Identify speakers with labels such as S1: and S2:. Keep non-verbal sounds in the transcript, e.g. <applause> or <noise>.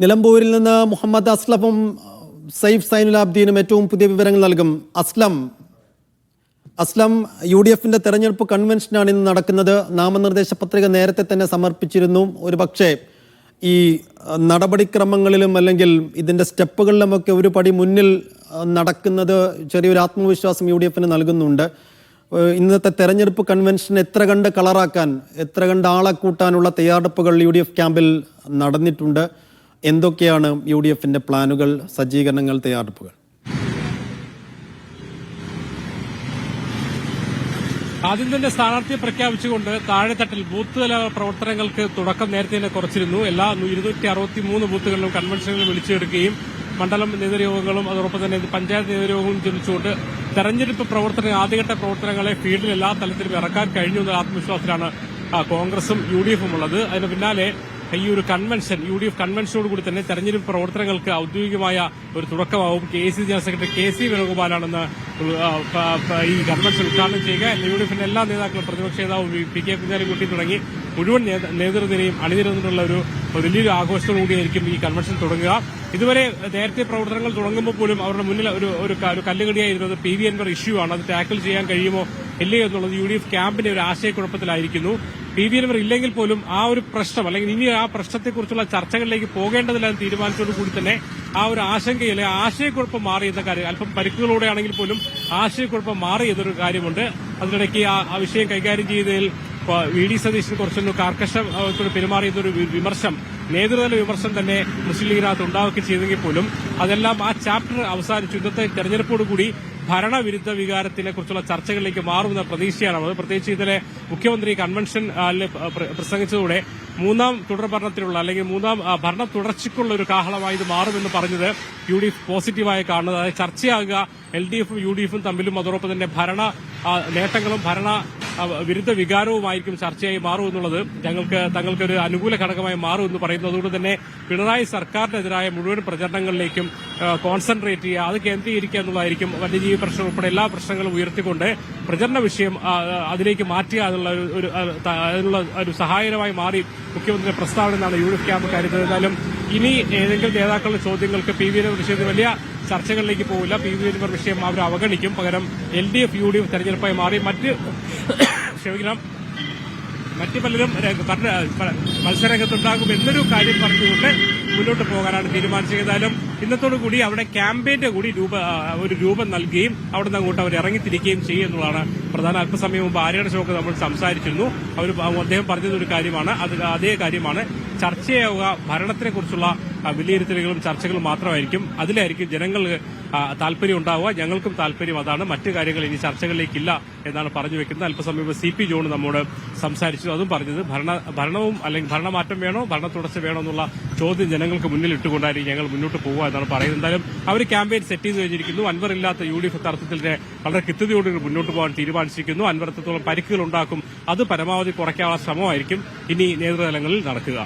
S1: നിലമ്പൂരിൽ നിന്ന് മുഹമ്മദ് അസ്ലഫും സൈഫ് സൈനുലാബ്ദീനും ഏറ്റവും പുതിയ വിവരങ്ങൾ നൽകും. അസ്ലം അസ്ലം യു ഡി എഫിന്റെ തെരഞ്ഞെടുപ്പ് കൺവെൻഷനാണ് ഇന്ന് നടക്കുന്നത്. നാമനിർദ്ദേശ പത്രിക നേരത്തെ തന്നെ സമർപ്പിച്ചിരുന്നു. ഒരു പക്ഷേ ഈ നടപടിക്രമങ്ങളിലും അല്ലെങ്കിൽ ഇതിന്റെ സ്റ്റെപ്പുകളിലുമൊക്കെ ഒരു പടി മുന്നിൽ നടക്കുന്നത് ചെറിയൊരു ആത്മവിശ്വാസം യു ഡി എഫിന് നൽകുന്നുണ്ട് ഇന്നത്തെ തെരഞ്ഞെടുപ്പ് കൺവെൻഷൻ എത്ര കണ്ട് കളറാക്കാൻ എത്ര കണ്ട് ആളെ കൂട്ടാനുള്ള തയ്യാറെടുപ്പുകൾ യു ഡി എഫ് ക്യാമ്പിൽ നടന്നിട്ടുണ്ട്. എന്തൊക്കെയാണ് യു ഡി എഫിന്റെ പ്ലാനുകൾ സജ്ജീകരണങ്ങൾ തയ്യാറെടുപ്പുകൾ?
S2: ആദ്യം തന്നെ സ്ഥാനാർത്ഥിയെ പ്രഖ്യാപിച്ചുകൊണ്ട് താഴെത്തട്ടിൽ ബൂത്ത് തല പ്രവർത്തനങ്ങൾക്ക് തുടക്കം നേരത്തെ തന്നെ കുറച്ചിരുന്നു. എല്ലാ ഇരുന്നൂറ്റി അറുപത്തി മൂന്ന് ബൂത്തുകളിലും കൺവെൻഷനുകൾ വിളിച്ചെടുക്കുകയും മണ്ഡലം നേതൃയോഗങ്ങളും അതോടൊപ്പം തന്നെ പഞ്ചായത്ത് നേതൃയോഗവും ചിന്തിച്ചുകൊണ്ട് തെരഞ്ഞെടുപ്പ് പ്രവർത്തന ആദ്യഘട്ട പ്രവർത്തനങ്ങളെ ഫീൽഡിൽ എല്ലാ തലത്തിലും ഇറക്കാൻ കഴിഞ്ഞു എന്ന ആത്മവിശ്വാസത്തിലാണ് കോൺഗ്രസും യു ഡി എഫും ഉള്ളത്. അതിന് പിന്നാലെ ഈ ഒരു കൺവെൻഷൻ യു ഡി എഫ് കൺവെൻഷനോട് കൂടി തന്നെ തെരഞ്ഞെടുപ്പ് പ്രവർത്തനങ്ങൾക്ക് ഔദ്യോഗികമായ ഒരു തുടക്കമാവും. K C general secretary K C വേണുഗോപാലാണെന്ന് ഈ കൺവെൻഷൻ ഉദ്ഘാടനം ചെയ്യുക. യു ഡി എഫിന്റെ എല്ലാ നേതാക്കളും പ്രതിപക്ഷ നേതാവ് പി കെ കുഞ്ഞാലിക്കുട്ടി തുടങ്ങി. മുഴുവൻ നേത- നേതൃനിരയും അണിനിരന്നിട്ടുള്ള ഒരു വലിയൊരു ആഘോഷത്തോടുകൂടിയായിരിക്കും ഈ കൺവെൻഷൻ തുടങ്ങുക. ഇതുവരെ നേരത്തെ പ്രവർത്തനങ്ങൾ തുടങ്ങുമ്പോൾ പോലും അവരുടെ മുന്നിൽ ഒരു ഒരു കല്ലുകടിയായിരുന്നത് പി വി എൻവർ ഇഷ്യൂ ആണ്. അത് ടാക്കിൾ ചെയ്യാൻ കഴിയുമോ? ഇല്ലയോ എന്നുള്ളത് യു ഡി എഫ് ക്യാമ്പിന്റെ ഒരു ആശയക്കുഴപ്പത്തിലായിരിക്കുന്നു. പി വി എൻവർ ഇല്ലെങ്കിൽ പോലും ആ ഒരു പ്രശ്നം അല്ലെങ്കിൽ ഇനി ആ പ്രശ്നത്തെക്കുറിച്ചുള്ള ചർച്ചകളിലേക്ക് പോകേണ്ടതില്ലെന്ന് തീരുമാനിച്ചതോടു കൂടി തന്നെ ആ ഒരു ആശങ്കയിൽ ആശയക്കുഴപ്പം മാറി എന്ന കാര്യം അല്പം പരിക്കുകളോടെ ആണെങ്കിൽ പോലും ആശയക്കുഴപ്പം മാറി എന്നൊരു കാര്യമുണ്ട്. അതിനിടയ്ക്ക് ആ വിഷയം കൈകാര്യം ഇപ്പൊ വി ഡി സതീശൻ കുറച്ചൊന്ന് കാർക്കശത്തോട് പെരുമാറിയതൊരു വിമർശം നേതൃതല വിമർശം തന്നെ മുസ്ലിം ലീഗിനകത്ത് ഉണ്ടാവുകയും ചെയ്തെങ്കിൽ പോലും അതെല്ലാം ആ ചാപ്റ്റർ അവസാനിച്ചു. ഇന്നത്തെ തെരഞ്ഞെടുപ്പോടുകൂടി ഭരണവിരുദ്ധ വികാരത്തിനെ കുറിച്ചുള്ള ചർച്ചകളിലേക്ക് മാറുമെന്ന പ്രതീക്ഷയാണുള്ളത്. പ്രത്യേകിച്ച് ഇന്നലെ മുഖ്യമന്ത്രി കൺവെൻഷൻ പ്രസംഗിച്ചതോടെ മൂന്നാം തുടർ ഭരണത്തിലുള്ള അല്ലെങ്കിൽ മൂന്നാം ഭരണ തുടർച്ചയ്ക്കുള്ള ഒരു കാഹളമായി ഇത് മാറുമെന്ന് പറഞ്ഞത് യു ഡി എഫ് പോസിറ്റീവായി കാണുന്നത് അതായത് ചർച്ചയാകുക എൽ ഡി എഫും യു ഡി എഫും തമ്മിലും അതോടൊപ്പം തന്നെ ഭരണ നേട്ടങ്ങളും ഭരണ വിരുദ്ധ വികാരവുമായിരിക്കും ചർച്ചയായി മാറും എന്നുള്ളത് ഞങ്ങൾക്ക് തങ്ങൾക്കൊരു അനുകൂല ഘടകമായി മാറും എന്ന് പറയുന്നു അതുകൊണ്ട് തന്നെ പിണറായി സർക്കാരിനെതിരായ മുഴുവൻ പ്രചരണങ്ങളിലേക്കും കോൺസെൻട്രേറ്റ് ചെയ്യുക അത് കേന്ദ്രീകരിക്കുക എന്നുള്ളതായിരിക്കും വന്യജീവി പ്രശ്നം ഉൾപ്പെടെ എല്ലാ പ്രശ്നങ്ങളും ഉയർത്തിക്കൊണ്ട് പ്രചരണ വിഷയം അതിലേക്ക് മാറ്റുക എന്നുള്ള ഒരു- അതിനുള്ള ഒരു സഹായകരമായി മാറി മുഖ്യമന്ത്രിയുടെ പ്രസ്താവന എന്നാണ് യു ഡി എഫ് ക്യാമ്പ് കരുതുന്നത്. എന്നാലും ഇനി ഏതെങ്കിലും നേതാക്കളുടെ ചോദ്യങ്ങൾക്ക് പി വി വിഷയത്തിൽ വലിയ ചർച്ചകളിലേക്ക് പോകില്ല പി വി എൻവർ വിഷയം അവർ അവഗണിക്കും. പകരം L D F U D F തെരഞ്ഞെടുപ്പായി മാറി. മറ്റ് <coughs> ക്ഷമിക്കണം. മറ്റു പലരും മത്സരരംഗത്തുണ്ടാകും എന്നൊരു കാര്യം പറഞ്ഞുകൊണ്ട് മുന്നോട്ട് പോകാനാണ് തീരുമാനിച്ചത്. ഏതായാലും ഇന്നത്തോടു കൂടി അവിടെ ക്യാമ്പയിന്റെ കൂടി രൂപ ഒരു രൂപം നൽകുകയും അവിടെ നിന്ന് അങ്ങോട്ട് അവർ ഇറങ്ങിത്തിരിക്കുകയും ചെയ്യും എന്നുള്ളതാണ് പ്രധാന അല്പസമയം മുമ്പ് ആര്യയുടെ ഷോക്ക് നമ്മൾ സംസാരിച്ചിരുന്നു. അവർ അദ്ദേഹം പറഞ്ഞതൊരു കാര്യമാണ്. അത് അതേ കാര്യമാണ്. ചർച്ചയാവുക ഭരണത്തിനെ കുറിച്ചുള്ള വിലയിരുത്തലുകളും ചർച്ചകളും മാത്രമായിരിക്കും. അതിലായിരിക്കും ജനങ്ങൾ താല്പര്യം ഉണ്ടാവുക. ഞങ്ങൾക്കും താല്പര്യം അതാണ്. മറ്റു കാര്യങ്ങൾ ഇനി ചർച്ചകളിലേക്കില്ല എന്നാണ് പറഞ്ഞു വെക്കുന്നത്. അല്പസമയം സി പി ജോൺ നമ്മോട് സംസാരിച്ചു. അതും പറഞ്ഞത് ഭരണ ഭരണവും അല്ലെങ്കിൽ ഭരണമാറ്റം വേണോ ഭരണ തുടർച്ച വേണോ എന്നുള്ള ചോദ്യം ജനങ്ങൾക്ക് മുന്നിൽ ഇട്ടുകൊണ്ടായിരിക്കും ഞങ്ങൾ മുന്നോട്ട് പോകുക എന്നാണ് പറയുന്നത്. എന്തായാലും അവർ ക്യാമ്പയിൻ സെറ്റ് ചെയ്ത് കഴിഞ്ഞിരിക്കുന്നു. അൻവർ ഇല്ലാത്ത യു ഡി എഫ് തരത്തിൽ വളരെ കൃത്യതയോടുകൂടി മുന്നോട്ട് പോകാൻ തീരുമാനിച്ചിരിക്കുന്നു. അൻവർ പരിക്കുകൾ ഉണ്ടാക്കും അത് പരമാവധി കുറയ്ക്കാനുള്ള ശ്രമമായിരിക്കും ഇനി നേതൃതലങ്ങളിൽ നടക്കുക.